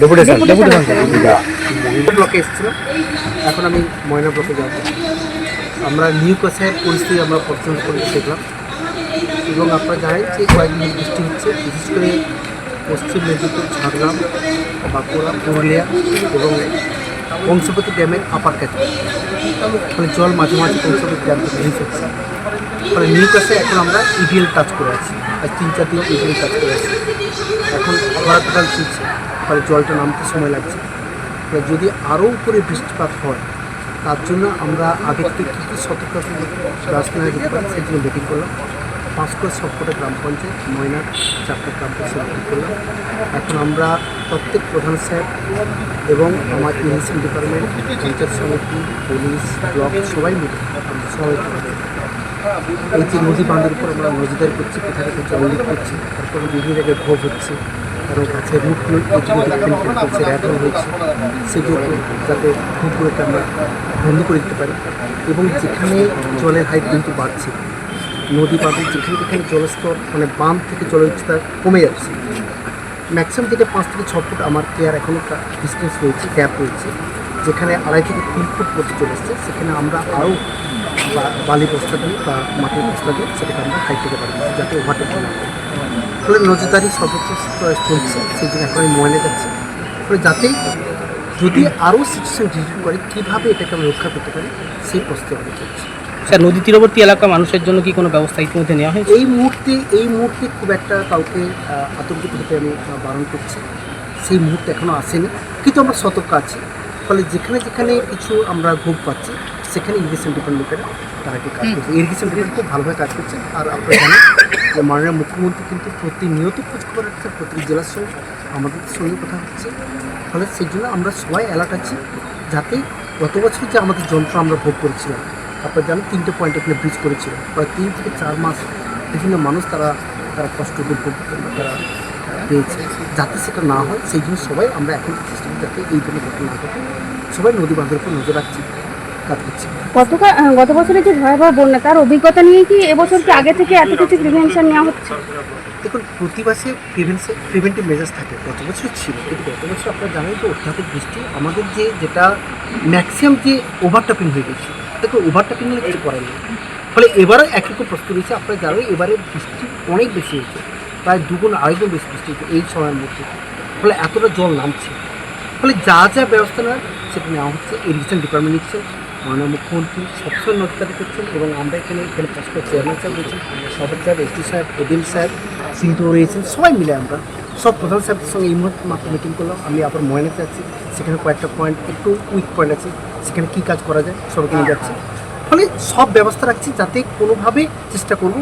Deputation ব্লকে এসেছিলাম। এখন আমি ময়না ব্লকে যাব। আমরা নিউ কাছের পরিস্থিতি আমরা পর্যন্ত করে দেখলাম। এবং আপনারা জানেন যে কয়েকদিন বৃষ্টি হচ্ছে। বিশেষ করে পশ্চিম মেদিনীপুর ঝাড়গ্রাম বাঁকুড়া পুরুলিয়া এবং বংশপতি ড্যামের আপার ক্যাচ ফলে জল মাঝে মাঝে বংশপতি ড্যাম থেকে রিলিজ হচ্ছে ফলে নিউ কাছে এখন আমরা ইভিএল টাচ করে আছি। আজ তিন চার দিন ইডিএল টাচ করে আছি এখন খরা টোটাল চলছে ফলে জলটা নামতে সময় লাগছে। যদি আরও উপরে বৃষ্টিপাত হয়, তার জন্য আমরা আগে থেকে কী কী সতর্কতা ব্যবস্থা পারে সেই জন্য মিটিং করলাম। পাঁচকোয়া সবকটা গ্রাম পঞ্চায়েত, ময়নার চারটা গ্রাম পঞ্চায়েত মিটিং করলাম। এখন আমরা প্রত্যেক প্রধান স্যার এবং আমার ইরিগেশন ডিপার্টমেন্ট, পঞ্চায়েত সমিতি, পুলিশ, ব্লক সবাই মিলে সবাই। এই নদী বাঁধের উপর আমরা নজরদারি করছি কোথা থেকে জল করছি, তারপরে বিভিন্ন জায়গায় ভোগ হচ্ছে কারণ গাছের রুটগুলো র্যাপল হয়েছে সেগুলো যাতে ভোগগুলোকে আমরা বন্ধ করে দিতে পারি। এবং যেখানে জলের হাইট কিন্তু বাড়ছে, নদী বাঁধে যেখানে যেখানে জলস্তর মানে বাম থেকে জলের উচ্চতা কমে যাচ্ছে ম্যাক্সিমাম যেটা পাঁচ থেকে ছ ফুট আমার কেয়ার এখনও ডিস্টেন্স রয়েছে গ্যাপ রয়েছে, যেখানে আড়াই থেকে তিন ফুট পর্যন্ত চলে সেখানে আমরা আরও বা- বালি বস্তা দিই বা মাটির বস্তা দিই সেটাকে আমরা হাইট থেকে পারি যাতে ওভারটেক না হয় ফলে নজরদারি সর্বোচ্চ চলছে সেই জন্য এখন আমি যাচ্ছি। ফলে যাতে যদি আরও সিচুয়েশন ডিটেক্ট করে কীভাবে এটাকে আমরা রক্ষা করতে পারি সেই প্রস্তুতি আমাদের চলছে। স্যার নদী তীরবর্তী এলাকা মানুষের জন্য কি কোনো ব্যবস্থা ইতিমধ্যে নেওয়া হয় এই মুহূর্তে এই মুহূর্তে খুব একটা কাউকে আতঙ্কিত হতে আমি বারণ করছি। সেই মুহূর্তে এখনও আসেনি। কিন্তু আমরা সতর্ক আছি। ফলে যেখানে যেখানে কিছু আমরা ঘুম পাচ্ছি সেখানে ইরিগেশন ডিপার্টমেন্টের তারা কি কাজ করছে। ইরিগেশন ডিপার্টমেন্ট খুব ভালোভাবে কাজ করছে আর আপনারা জানেন যে মাননীয় মুখ্যমন্ত্রী কিন্তু প্রতিনিয়ত খোঁজ খবর রাখছে প্রতি জেলার সঙ্গে আমাদের সঙ্গে কথা হচ্ছে। ফলে সেই জন্য আমরা সবাই অ্যালার্ট আছি যাতে গত বছর যে আমাদের যন্ত্র আমরা ভোগ করেছিলাম আপনারা জানেন তিনটে পয়েন্ট এখানে ব্রিজ করেছিল। প্রায় তিন থেকে চার মাস বিভিন্ন মানুষ তারা তারা কষ্ট ভোগ তারা পেয়েছে। যাতে সেটা না হয় সেই জন্য সবাই আমরা এখন চেষ্টা করি যাতে এই ধরনের ঘটনা ঘটে। সবাই নদী বাঁধের উপর নজর রাখছি। কাজ করছি। গতকাল গত বছরের যে ভয়াবহ বন্যা তার অভিজ্ঞতা নিয়ে কি এবছর কি আগে থেকে এত কিছু প্রিভেনশন নেওয়া হচ্ছে? দেখুন প্রতি মাসে প্রিভেন্সে প্রিভেন্টিভ মেজার্স থাকে। গত বছর ছিল কিন্তু গত বছর আপনারা জানেন যে অত্যাধিক বৃষ্টি আমাদের যে যেটা ম্যাক্সিমাম যে ওভারটাপিং হয়ে গেছে দেখুন ওভারটাপিং নিয়ে কিছু করার নেই। ফলে এবারও একই রকম প্রস্তুতি হয়েছে আপনারা জানেন এবারে বৃষ্টি অনেক বেশি হয়েছে প্রায় দুগুণ আড়াইগুণ বেশি বৃষ্টি হয়েছে এই সময়ের মধ্যে। ফলে এতটা জল নামছে। ফলে যা যা ব্যবস্থা নেওয়ার সেটা নেওয়া হচ্ছে ইরিগেশন ডিপার্টমেন্ট নিচ্ছে। মাননীয় মুখ্যমন্ত্রী সবসময় নজরদারি করছেন এবং আমরা এখানে এখানে পাঁচটা চেয়ারম্যান সাহেব রয়েছেন, সদর সাহেব এসডি সাহেব এডিএম সাহেব সিন্টু রয়েছেন, সবাই মিলে আমরা সব প্রধান সাহেবের সঙ্গে এই মুহূর্তে মাত্র মিটিং করলাম। আমি আবার ময়নাতে যাচ্ছি সেখানে কয়েকটা পয়েন্ট একটু উইক পয়েন্ট আছে, সেখানে কী কাজ করা যায় সবাইকে নিয়ে যাচ্ছে। ফলে সব ব্যবস্থা রাখছি যাতে কোনোভাবে চেষ্টা করব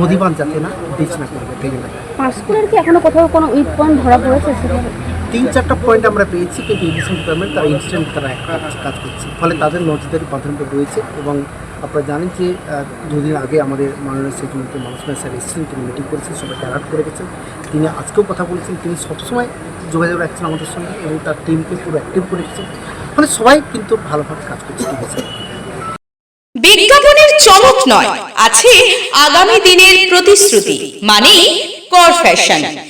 নদী বাঁধ যাতে না ডিচ না করবে না কি এখনও কোথাও কোনো উইক পয়েন্ট ধরা পড়েছে তিন, চারটা পয়েন্ট আমরা পেয়েছি, কিন্তু ইরিগেশন ডিপার্টমেন্ট তারা ইনস্ট্যান্ট তারা কাজ- করছে। ফলে তাদের নজরদারি প্রাধান্য রয়েছে এবং আপনারা জানেন যে দুদিন আগে আমাদের মাননীয় সেক্রেটারি মানুষ স্যার এসেছিলেন তিনি মিটিং করেছেন, সবাইকে অ্যালার্ট করে গেছেন। তিনি আজকেও কথা বলছেন, তিনি সবসময় যোগাযোগ রাখছেন আমাদের সঙ্গে এবং তার টিমকে পুরো অ্যাক্টিভ করে রেখেছেন। ফলে সবাই কিন্তু ভালোভাবে কাজ করছে ঠিক আছে বিজ্ঞাপনের চমক নয়, আছে আগামী দিনের প্রতিশ্রুতি মানে কর ফ্যাশন